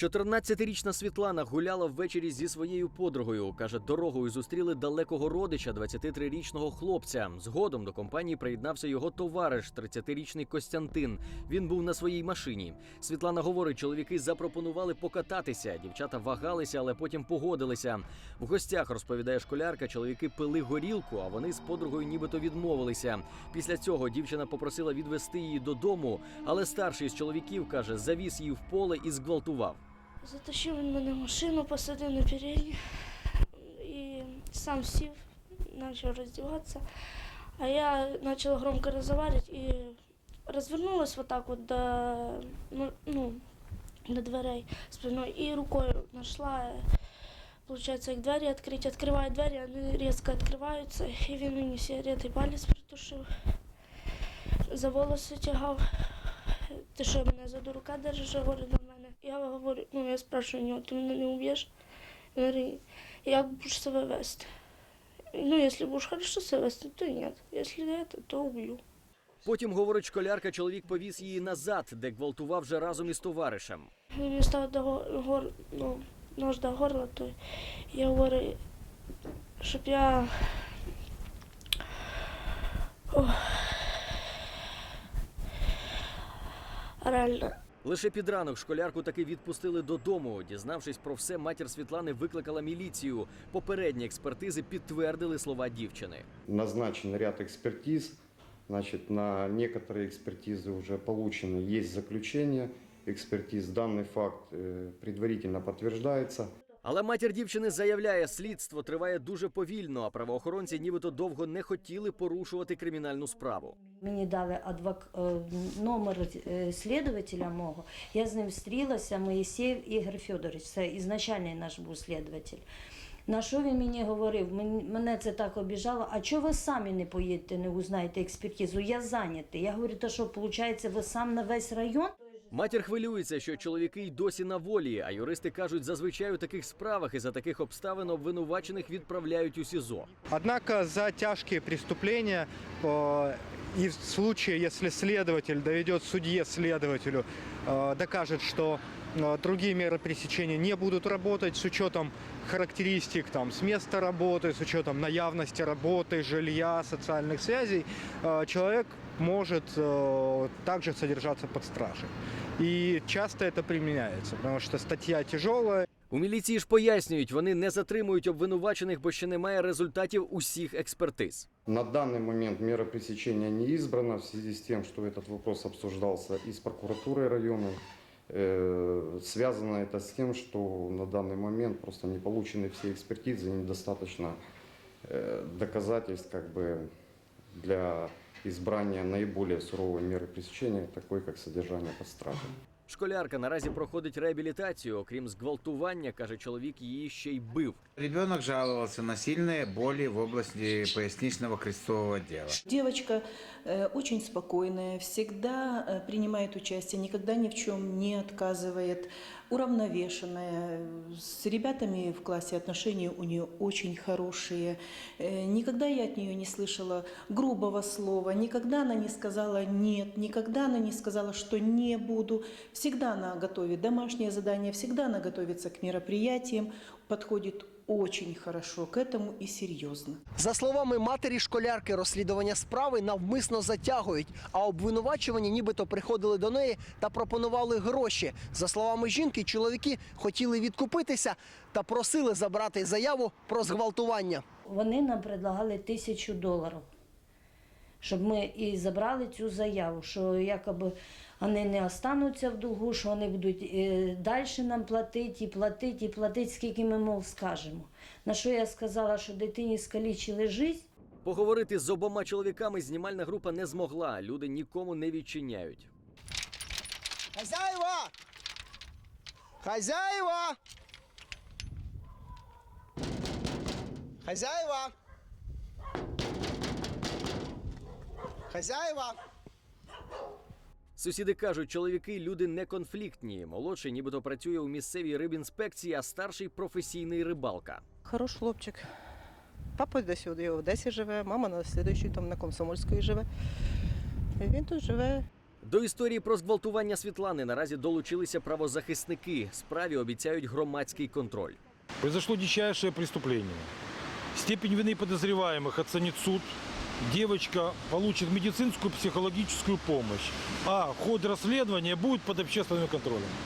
14-річна Світлана гуляла ввечері зі своєю подругою. Каже, дорогою зустріли далекого родича 23-річного хлопця. Згодом до компанії приєднався його товариш, 30-річний Костянтин. Він був на своїй машині. Світлана говорить, чоловіки запропонували покататися. Дівчата вагалися, але потім погодилися. В гостях розповідає школярка, чоловіки пили горілку, а вони з подругою нібито відмовилися. Після цього дівчина попросила відвести її додому, але старший з чоловіків каже, завіз її в поле і зґвалтував. Затащив він мене в машину, посадив на передню і сам сів, почав роздіватися. А я почала громко розмовляти і розвернулась вот так до, ну, ну, до дверей спиною і рукою знайшла, получается, як двері відкрити. Відкриваю двері, вони різко відкриваються, і він мені сигарети палець притушив, за волоси тягав. Ти що мене за дурака держиш, говорить на мене. Я говорю, ну я спрашиваю нього, ти мене не уб'єш? Він говорить, як будеш себе вести? Ну, якщо будеш хорошо себе вести, то ні. Якщо не, то уб'ю. Потім, говорить школярка, чоловік повіз її назад, де гвалтував вже разом із товаришем. Він став до гор, ну, нож до горла, то я говорю, щоб я. Ох. Реально. Лише під ранок школярку таки відпустили додому. Дізнавшись про все, матір Світлани викликала міліцію. Попередні експертизи підтвердили слова дівчини. Назначен ряд экспертиз. Значит, на некоторые экспертизы уже получены, есть заключение экспертиз. Данный факт э, предварительно подтверждается. Але матір дівчини заявляє, слідство триває дуже повільно, а правоохоронці нібито довго не хотіли порушувати кримінальну справу. Мені дали адвок... е, номер е, слідувателя мого. Я з ним зустрілася, Моїсеєв Ігор Федорович, це ізначальний наш був слідуватель. На що він мені говорив? Мен- Мене це так обіжало. А чого ви самі не поїдете, не узнаєте експертизу? Я зайнятий. Я говорю, то що, виходить, ви сам на весь район? Матір хвилюється, що чоловіки й досі на волі, а юристи кажуть, зазвичай у таких справах і за таких обставин обвинувачених відправляють у СІЗО. Однак за тяжкі преступления э, и в случае, если следователь доведет судье следователю, э, докажет, что э, другие меры пресечения не будут работать с учетом характеристик там, с места работы, с учетом наявности работы, жилья, социальных связей, э, человек может э, также содержаться под стражей. И часто это применяется, потому что статья тяжелая, У міліції ж пояснюють, вони не затримують обвинувачених, бо ще немає результатів усіх експертиз. На данный момент мера пресечения не избрана в связи с тем, что этот вопрос обсуждался и с прокуратурой района. Э, Связано это с тем, что на данный момент просто не получены все экспертизы, недостаточно э, доказательств как бы для избрания наиболее суровой меры пресечения, такой как содержание под стражей. Школярка наразі проходить реабілітацію. Окрім зґвалтування, каже чоловік, її ще й бив. Ребенок жаловался на сильные боли в области поясничного крестцового отдела. Девочка э, очень спокойная, всегда э, принимает участие, никогда ни в чем не отказывает, уравновешенная. С ребятами в классе отношения у нее очень хорошие. Э, Никогда я от нее не слышала грубого слова, никогда она не сказала «нет», никогда она не сказала, что «не буду». Всегда она готовит домашнее задание, всегда она готовится к мероприятиям, подходит очень хорошо к этому и серьезно. За словами матері школярки, розслідування справи навмисно затягують, а обвинувачувані нібито приходили до неї та пропонували гроші. За словами жінки, чоловіки хотіли відкупитися та просили забрати заяву про зґвалтування. Вони нам предлагали тисячу доларів, щоб ми і забрали цю заяву, що якоби вони не остануться в долгу, що вони будуть е, далі нам платити, і платити, і платити, скільки ми, мов, скажемо. На що я сказала, що дитині скалічили життя, Поговорити з обома чоловіками знімальна група не змогла. Люди нікому не відчиняють. Хазяєва! Хазяєва! Хазяєва! Хазяєва! Сусіди кажуть, чоловіки люди не конфліктні. Молодший нібито працює у місцевій рибінспекції, а старший професійний рибалка. Хороший хлопчик. Папа десь в Одесі живе, мама на слідуючій там на Комсомольської живе. І він тут живе. До історії про зґвалтування Світлани наразі долучилися правозахисники. Справі обіцяють громадський контроль. Произошло дичайшее преступление. Степень вины подозреваемых оценит суд. Девочка получит медицинскую психологическую помощь. А ход расследования будет под общественным контролем.